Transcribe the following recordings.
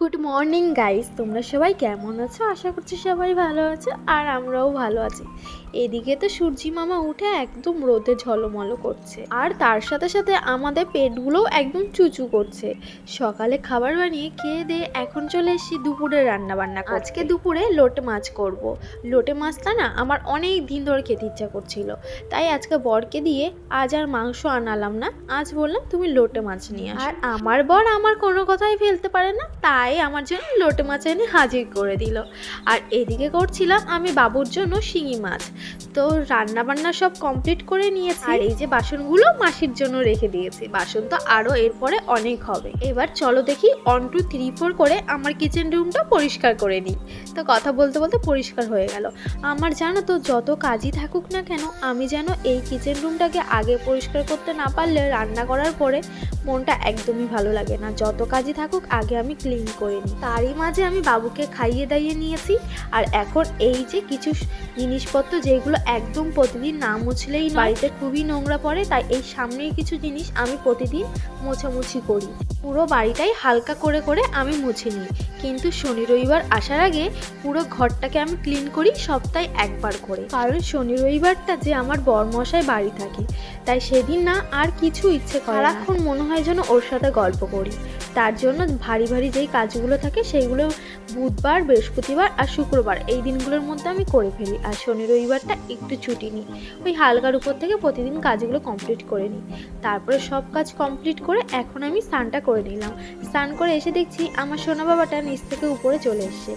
Good morning guys তোমরা সবাই কেমন আছো? আশা করছি সবাই ভালো আছো আর আমরাও ভালো আছি। এদিকে তো সূর্যি মামা উঠে একদম রোদে ঝলমলো করছে। আর তার সাথে সাথে আমাদের পেটগুলোও একদম চুচু করছে। সকালে খাবার বানিয়ে খেয়ে দিয়ে এখন চলে এসেছি দুপুরে রান্না বান্না আজকে দুপুরে লোটে মাছ করব। লোটে মাছটা না আমার অনেক দিন ধরে খেতে ইচ্ছা করছিল। তাই আজকে বরকে দিয়ে আজ আর মাংস আনালাম না। আজ বললাম তুমি লোটে মাছ নিয়ে আর আমার বর আমার কোনো কথাই ফেলতে পারে না তাই আমার জন্য লোটে মাছ এনে হাজির করে দিল। আর এদিকে করছিলাম আমি বাবুর জন্য শিঙি মাছ। তো রান্না বান্না সব কমপ্লিট করে নিয়েছি। আর এই যে বাসনগুলো মাসির জন্য রেখে দিয়েছি। বাসন তো আরও এরপরে অনেক হবে। এবার চলো দেখি অন টু থ্রি ফোর করে আমার কিচেন রুমটা পরিষ্কার করে নিই। তো কথা বলতে বলতে পরিষ্কার হয়ে গেল। আমার জানো তো যত কাজই থাকুক না কেন, আমি যেন এই কিচেন রুমটাকে আগে পরিষ্কার করতে না পারলে রান্না করার পরে মনটা একদমই ভালো লাগে না। যত কাজই থাকুক, আগে আমি ক্লিন করে নিই। তারই মাঝে আমি বাবুকে খাইয়ে দাইয়ে নিয়েছি। আর এখন এই যে কিছু জিনিসপত্র যেগুলো একদম প্রতিদিন না মুছলেই বাড়িতে খুবই নোংরা পড়ে, তাই এই সামনেই কিছু জিনিস আমি প্রতিদিন মোছামুছি করি। পুরো বাড়িটাই হালকা করে করে আমি মুছে নিই। কিন্তু শনি রবিবার আসার আগে পুরো ঘরটাকে আমি ক্লিন করি সপ্তাহে একবার করে। কারণ শনি রবিবারটা যে আমার বরমশাই বাড়ি থাকে, তাই সেদিন না আর কিছু ইচ্ছে করে না। সারাক্ষণ মনে হয় যেন ওর সাথে গল্প করি। তার জন্য ভারী ভারী যেই কাজগুলো থাকে সেইগুলো বুধবার বৃহস্পতিবার আর শুক্রবার এই দিনগুলোর মধ্যে আমি করে ফেলি আর শনি রবিবারটা একটু ছুটি নিই। ওই হালকার উপর থেকে প্রতিদিন কাজগুলো কমপ্লিট করে নিই। তারপরে সব কাজ কমপ্লিট করে এখন আমি স্নানটা করে নিলাম। স্নান করে এসে দেখছি আমার সোনা বাবাটা নিচ থেকে উপরে চলে এসছে।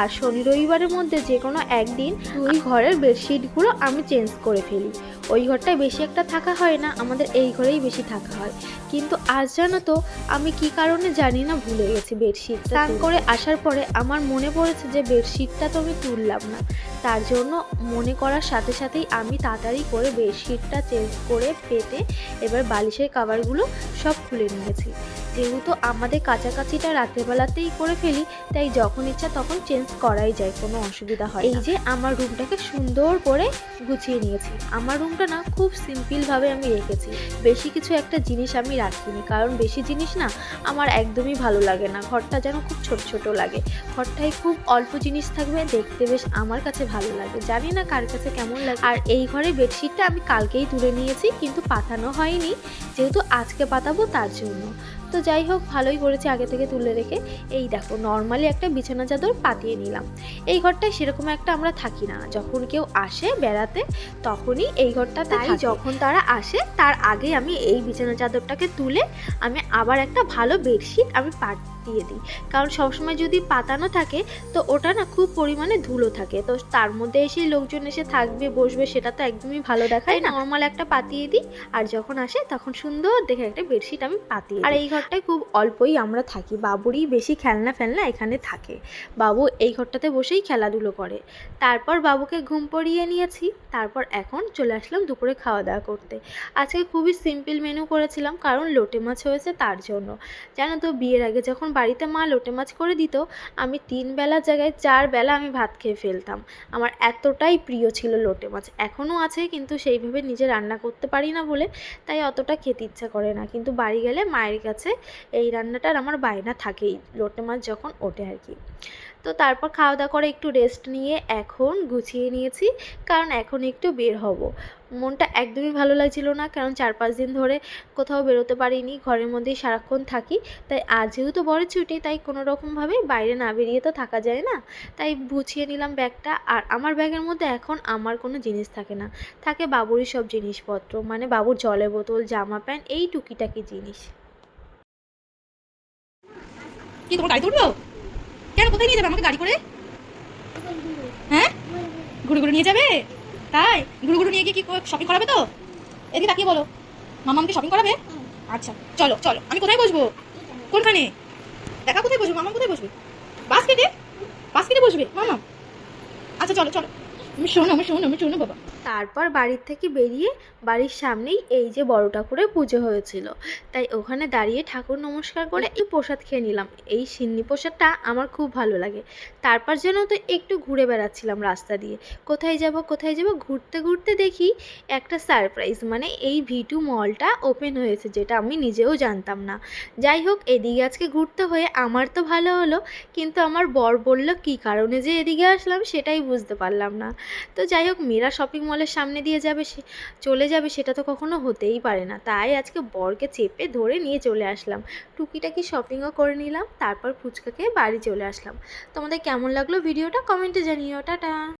আর শনি রবিবারের মধ্যে যে কোনো একদিন দুই ঘরের বেডশিটগুলো আমি চেঞ্জ করে ফেলি। ওই ঘরটায় বেশি একটা থাকা হয় না আমাদের এই ঘরেই বেশি থাকা হয়। কিন্তু আজ জানো তো আমি কি কারণে জানি না ভুলে গেছি বেডশিট স্নান করে আসার পরে আমার মনে পড়েছে যে বেডশিটটা তো আমি তুললাম না। তার জন্য মনে করার সাথে সাথেই আমি তাড়াতাড়ি করে বেডশিটটা চেঞ্জ করে পেতে এবার বালিশের কাভারগুলো সব খুলে নিয়েছি। যেহেতু আমাদের কাছাকাছিটা রাত্রেবেলাতেই করে ফেলি, তাই যখন ইচ্ছা তখন চেঞ্জ করাই যায়, কোনো অসুবিধা হয় এই যে আমার রুমটাকে সুন্দর করে গুছিয়ে নিয়েছি। আমার রুমটা না খুব সিম্পলভাবে আমি রেখেছি। বেশি কিছু একটা জিনিস আমি রাখিনি, কারণ বেশি জিনিস না আমার একদমই ভালো লাগে না। ঘরটা যেন খুব ছোট ছোট লাগে। ঘরটায় খুব অল্প জিনিস থাকবে, দেখতে বেশ আমার কাছে ভালো লাগে জানি না কার কাছে কেমন লাগে। আর এই ঘরে বেডশিটটা আমি কালকেই তুলে নিয়েছি কিন্তু পাতানো হয়নি যেহেতু আজকে পাতাবো তার জন্য। তো যাই হোক ভালোই করেছি আগে থেকে তুলে রেখে। এই দেখো নর্মালি একটা বিছানা চাদর পাতিয়ে নিলাম। এই ঘরটায় সেরকম একটা আমরা থাকি না। যখন কেউ আসে বেড়াতে তখনই এই ঘরটাতে তাই যখন তারা আসে তার আগে আমি এই বিছানা চাদরটাকে তুলে আমি আবার একটা ভালো বেডশিট আমি পাতিয়ে দিই। কারণ সবসময় যদি পাতানো থাকে তো ওটা না খুব পরিমাণে ধুলো থাকে। তো তার মধ্যে এসে লোকজন এসে থাকবে বসবে সেটা তো একদমই ভালো দেখায় না। নর্মাল একটা পাতিয়ে দিই আর যখন আসে তখন সুন্দর দেখে একটা বেডশিট আমি পাতিয়ে আর এই ঘরটায় খুব অল্পই আমরা থাকি বাবুরই বেশি খেলনা ফেলনা এখানে থাকে। বাবু এই ঘরটাতে বসেই খেলাধুলো করে। তারপর বাবুকে ঘুম পড়িয়ে নিয়েছি তারপর এখন চলে আসলাম দুপুরে খাওয়া দাওয়া করতে। আজকে খুবই সিম্পল মেনু করেছিলাম কারণ লোটে মাছ হয়েছে তার জন্য। জানো তো বিয়ের আগে যখন বাড়িতে মা লোটে মাছ করে দিত, আমি তিন বেলার জায়গায় চার বেলা আমি ভাত খেয়ে ফেলতাম। আমার এতটাই প্রিয় ছিল লোটে মাছ। এখনও আছে, কিন্তু সেইভাবে নিজে রান্না করতে পারি না বলে তাই অতটা খেতে ইচ্ছা করে না। কিন্তু বাড়ি গেলে মায়ের কাছে এই রান্নাটার আমার বায়না থাকেই, লোটে মাছ যখন ওঠে আর কি। তো তারপর খাওয়া দাওয়া করে একটু রেস্ট নিয়ে এখন গুছিয়ে নিয়েছি, কারণ এখন একটু বের হব। মনটা একদমই ভালো লাগছিল না, কারণ চার পাঁচ দিন ধরে কোথাও বেরোতে পারিনি, ঘরের মধ্যেই সারাক্ষণ থাকি। তাই আজ যেহেতু বড় ছুটি, তাই কোনো রকমভাবে বাইরে না বেরিয়ে তো থাকা যায় না। তাই গুছিয়ে নিলাম ব্যাগটা, আর আমার ব্যাগের মধ্যে এখন আমার কোনো জিনিস থাকে না। থাকে বাবুরই সব জিনিসপত্র মানে বাবুর জলের বোতল, জামা প্যান্ট, এই টুকিটাকি জিনিস। কি, তোমার গাড়ি কোথায় নিয়ে যাবে আমাকে গাড়ি করে? হ্যাঁ? ঘুরে ঘুরে নিয়ে যাবে? তাই? ঘুরে ঘুরে নিয়ে গিয়ে কি শপিং করাবে তো? এদিকে তাকিয়ে বলো। মামা আমাকে শপিং করাবে? আচ্ছা চলো চলো। আমি কোথায় বসবো? কোনখানে? দেখা কোথায় বসবো? মামা কোথায় বসবে? বাস্কেটে বাস্কেটে বসবে? মামা? আচ্ছা চলো চলো। আমি শোনো আমি শোনো আমি শোনো, বাবা। তারপর বাড়ির থেকে বেরিয়ে বাড়ির সামনেই এই যে বড় ঠাকুরের পুজো হয়েছিল। তাই ওখানে দাঁড়িয়ে ঠাকুর নমস্কার করে এই প্রসাদ খেয়ে নিলাম। এই সিন্নি প্রসাদটা আমার খুব ভালো লাগে। তারপর যেন তো একটু ঘুরে বেড়াচ্ছিলাম রাস্তা দিয়ে। কোথায় যাব কোথায় যাব ঘুরতে ঘুরতে দেখি একটা সারপ্রাইজ মানে এই ভিটু মলটা ওপেন হয়েছে, যেটা আমি নিজেও জানতাম না। যাই হোক, এদিকে আজকে ঘুরতে হয়ে আমার তো ভালো হলো, কিন্তু আমার বর বলল, কী কারণে যে এদিকে আসলাম সেটাই বুঝতে পারলাম না। তো যাই হোক, মীরা শপিং মলের সামনে দিয়ে যাবে সে, চলে যাবে সেটা তো কখনো হতেই পারে না। তাই আজকে বরকে চেপে ধরে নিয়ে চলে আসলাম। টুকিটাকি শপিংও করে নিলাম, তারপর ফুচকাকে বাড়ি চলে আসলাম। তোমাদের কেমন লাগল ভিডিওটা কমেন্টে জানিও। টাটা!